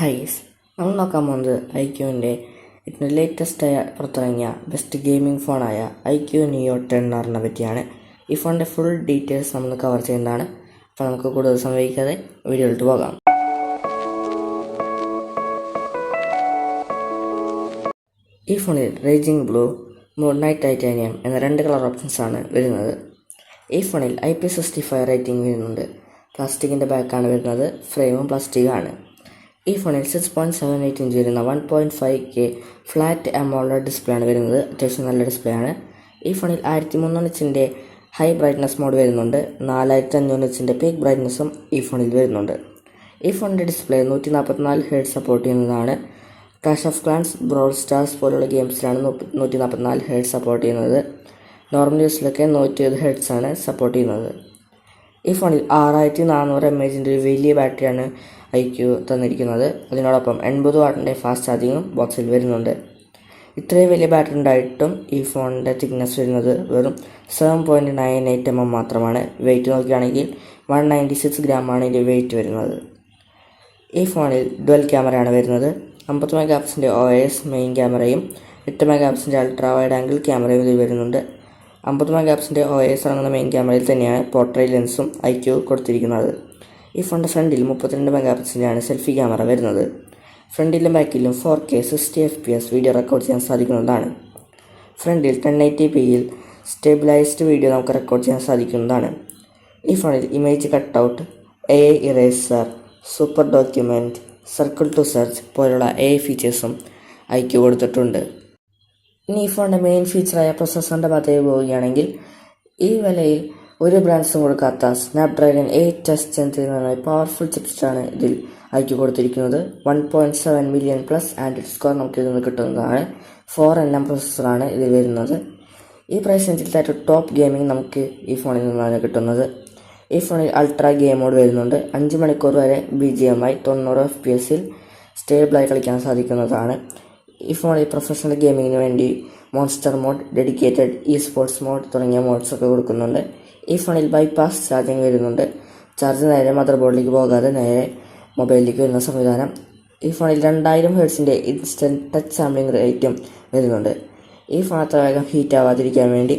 ഹൈസ് നമ്മൾ നോക്കാൻ പോകുന്നത് ഐ ക്യുവിന്റെ ഏറ്റവും ലേറ്റസ്റ്റായ പുറത്തിറങ്ങിയ ബെസ്റ്റ് ഗെയിമിംഗ് ഫോണായ ഐ ക്യു നിയോ ടെൻ ആറിനെ പറ്റിയാണ്. ഈ ഫോണിന്റെ ഫുൾ ഡീറ്റെയിൽസ് നമ്മൾ കവർ ചെയ്യുന്നതാണ്. അപ്പോൾ നമുക്ക് കൂടുതൽ സംഭവിക്കാതെ വീഡിയോയിലോട്ട് പോകാം. ഈ ഫോണിൽ raging blue mood night titanium എന്ന രണ്ട് കളർ ഓപ്ഷൻസാണ് വരുന്നത്. ഈ ഫോണിൽ I P sixty five rating വരുന്നുണ്ട്. പ്ലാസ്റ്റിക്കിന്റെ ബാക്കാണ് വരുന്നത്. ഫ്രെയിമും പ്ലാസ്റ്റിക്കാണ് ഈ ഫോണിൽ six point seven eight inch വരുന്ന one point five K flat amount display ആണ് വരുന്നത്. അത്യാവശ്യം നല്ല ഡിസ്പ്ലേ ആണ്. ഈ ഫോണിൽ ആയിരത്തി മുന്നൂറ് ഇഞ്ചിന്റെ ഹൈ ബ്രൈറ്റ്നസ് മോഡ് വരുന്നുണ്ട്. നാലായിരത്തി അഞ്ഞൂറ് ഇഞ്ചിന്റെ പീക്ക് ബ്രൈറ്റ്നസ്സും ഈ ഫോണിൽ വരുന്നുണ്ട്. ഈ ഫോണിന്റെ ഡിസ്പ്ലേ നൂറ്റി നാൽപ്പത്തിനാല് ഹെഡ് സപ്പോർട്ട് ചെയ്യുന്നതാണ്. Clash of Clans Brawl Stars പോലുള്ള ഗെയിംസിലാണ് നൂറ്റി നാൽപ്പത്തിനാല് ഹെഡ് സപ്പോർട്ട് ചെയ്യുന്നത്. നോർമൽ യൂസിലൊക്കെ നൂറ്റി ഇരുപത് ഹെഡ്സ് ആണ് സപ്പോർട്ട് ചെയ്യുന്നത്. ഈ ഫോണിൽ ആറായിരത്തി നാനൂറ് എം എച്ചിന്റെ ഒരു വലിയ ബാറ്ററിയാണ് ഐ ക്യു തന്നിരിക്കുന്നത്. അതിനോടൊപ്പം എൺപത് വാട്ടിന്റെ ഫാസ്റ്റ് ചാർജിങ്ങും ബോക്സിൽ വരുന്നുണ്ട്. ഇത്രയും വലിയ ബാറ്ററി ഉണ്ടായിട്ടും ഈ ഫോണിന്റെ തിക്നെസ് വരുന്നത് വെറും seven point nine eight M M മാത്രമാണ്. വെയിറ്റ് നോക്കുകയാണെങ്കിൽ വൺ നയന്റി സിക്സ് ഗ്രാമാണ് ഇതിന്റെ വെയിറ്റ് വരുന്നത്. ഈ ഫോണിൽ ഡുവൽ ക്യാമറയാണ് വരുന്നത്. അമ്പത് മെഗാ പിക്സിന്റെ ഒ എസ് മെയിൻ ക്യാമറയും എട്ട് മെഗാ പിക്സിന്റെ അൾട്രാ വൈഡ് ആംഗിൾ ക്യാമറയും ഇതിൽ വരുന്നുണ്ട്. അമ്പത് മെഗാ പിക്സിന്റെ ഒ എസ് ഇറങ്ങുന്ന മെയിൻ ക്യാമറയിൽ തന്നെയാണ് പോർട്രേറ്റ് ലെൻസും ഐ ക്യു കൊടുത്തിരിക്കുന്നത്. ഈ ഫോണിന്റെ ഫ്രണ്ടിൽ മുപ്പത്തിരണ്ട് മെഗാ പിക്സിന്റെയാണ് സെൽഫി ക്യാമറ വരുന്നത്. ഫ്രണ്ടിലും ബാക്കിലും four K sixty F P S video record ചെയ്യാൻ സാധിക്കുന്നതാണ്. ഫ്രണ്ടിൽ ടെൻ എയ്റ്റി പിയിൽ സ്റ്റെബിലൈസ്ഡ് വീഡിയോ നമുക്ക് റെക്കോർഡ് ചെയ്യാൻ സാധിക്കുന്നതാണ്. ഈ ഫോണിൽ image cutout AI eraser super document circle to search പോലുള്ള എ ഫീച്ചേഴ്സും ഐക്യു കൊടുത്തിട്ടുണ്ട്. ഇനി ഈ ഫോണിന്റെ മെയിൻ ഫീച്ചറായ പ്രൊസസ്സറിന്റെ ഭാഗത്തേക്ക് പോവുകയാണെങ്കിൽ ഈ വിലയിൽ ഒരു ബ്രാൻഡ്സും കൊടുക്കാത്ത സ്നാപ്ഡ്രാഗൺ എയ്റ്റ് ടെസ്റ്റ് ചെയ്യുന്ന പവർഫുൾ ചിപ്സാണ് ഇതിൽ അയക്കി കൊടുത്തിരിക്കുന്നത്. One point seven million plus AnTuTu score നമുക്ക് ഇതിൽ നിന്ന് കിട്ടുന്നതാണ്. ഫോർ എൻ എം പ്രൊസസ്സറാണ് ഇതിൽ വരുന്നത്. ഈ പ്രൈസ് റേഞ്ചിൽ ടോപ്പ് ഗെയിമിംഗ് നമുക്ക് ഈ ഫോണിൽ നിന്നാണ് കിട്ടുന്നത്. ഈ ഫോണിൽ അൾട്രാ ഗെയിം മോഡ് വരുന്നുണ്ട്. അഞ്ച് മണിക്കൂർ വരെ ബി ജി എം ഐ തൊണ്ണൂറ് എഫ് പി എസിൽ സ്റ്റേബിളായി കളിക്കാൻ സാധിക്കുന്നതാണ്. ഈ ഫോണിൽ പ്രൊഫഷണൽ ഗെയിമിങ്ങിന് വേണ്ടി monster mode dedicated esports mode തുടങ്ങിയ മോഡ്സ് ഒക്കെ കൊടുക്കുന്നുണ്ട്. ഈ ഫോണിൽ ബൈപാസ് ചാർജിങ് വരുന്നുണ്ട്. ചാർജ് നേരെ മദർ ബോർഡിലേക്ക് പോകാതെ നേരെ മൊബൈലിലേക്ക് വരുന്ന സംവിധാനം. ഈ ഫോണിൽ രണ്ടായിരം ഹെഡ്സിന്റെ ഇൻസ്റ്റന്റ് ടച്ച് സാമ്പിളിംഗ് റേറ്റും വരുന്നുണ്ട്. ഈ ഫോൺ അത്ര വേഗം ഹീറ്റ് ആവാതിരിക്കാൻ വേണ്ടി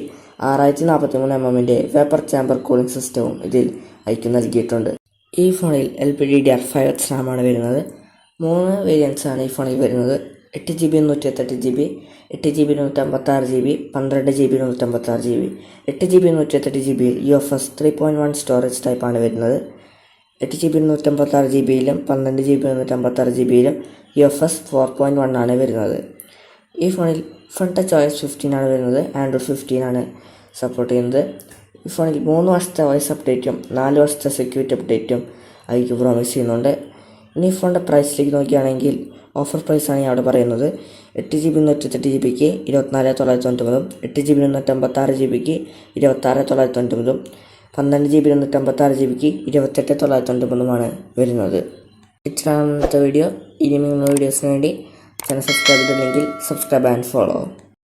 ആറായിരത്തി നാൽപ്പത്തി മൂന്ന് എം എമ്മിന്റെ വേപ്പർ ചാമ്പർ കൂളിംഗ് സിസ്റ്റവും ഇതിൽ ഐക്യം നൽകിയിട്ടുണ്ട്. ഈ ഫോണിൽ L P D D R five X റാമാണ് വരുന്നത്. മൂന്ന് വേരിയൻസാണ് ഈ ഫോണിൽ വരുന്നത്. എട്ട് ജി ബി നൂറ്റിയെട്ടെട്ട് ജി ബി എട്ട് ജി ബി നൂറ്റമ്പത്താറ് ജി ബി പന്ത്രണ്ട് ജി ബി നൂറ്റമ്പത്താറ് ജി ബി എട്ട് ജി ബി നൂറ്റിയെട്ടെട്ട് ജി ബിയിൽ U F S three point one storage ടൈപ്പാണ് വരുന്നത്. എട്ട് ജി ബി നൂറ്റമ്പത്താറ് ജി ബിയിലും പന്ത്രണ്ട് ജി ബി നൂറ്റമ്പത്താറ് G ബിയിലും U F S four point one ആണ് വരുന്നത്. ഈ ഫോണിൽ ഫ്രണ്ട് ടച്ച് ഓയസ് ഫിഫ്റ്റീൻ ആണ് വരുന്നത്. ആൻഡ്രോയിഡ് ഫിഫ്റ്റീൻ ആണ് സപ്പോർട്ട് ചെയ്യുന്നത്. ഈ ഫോണിൽ മൂന്ന് വർഷത്തെ വോയിസ് അപ്ഡേറ്റും നാല് വർഷത്തെ സെക്യൂരിറ്റി അപ്ഡേറ്റും അതിക്ക് പ്രോമിസ് ചെയ്യുന്നുണ്ട്. ഇനി ഫോണിന്റെ പ്രൈസിലേക്ക് നോക്കുകയാണെങ്കിൽ ഓഫർ പ്രൈസാണ് ഞാൻ അവിടെ പറയുന്നത്. എട്ട് ജി ബി നൂറ്റെട്ട് ജി ബിക്ക് ഇരുപത്തിനാല് തൊള്ളായിരത്തി തൊണ്ണൂറ്റൊമ്പതും എട്ട് ജി ബി നൂറ്റമ്പത്താറ് ജി ബിക്ക് ഇരുപത്താറ് തൊള്ളായിരത്തി തൊണ്ണൂറ്റൊമ്പതും പന്ത്രണ്ട് ജി ബി നൂറ്റമ്പത്താറ് ജി ബിക്ക് ഇരുപത്തെട്ട് തൊള്ളായിരത്തി തൊണ്ണൂറ്റൊമ്പതുമാണ് വരുന്നത്. ഇത്രയാണ് ഇന്നത്തെ വീഡിയോ ഇനിയും വീഡിയോസിന് വേണ്ടി ചാനൽ സബ്സ്ക്രൈബ് ചെയ്തില്ലെങ്കിൽ സബ്സ്ക്രൈബ് ആൻഡ് ഫോളോ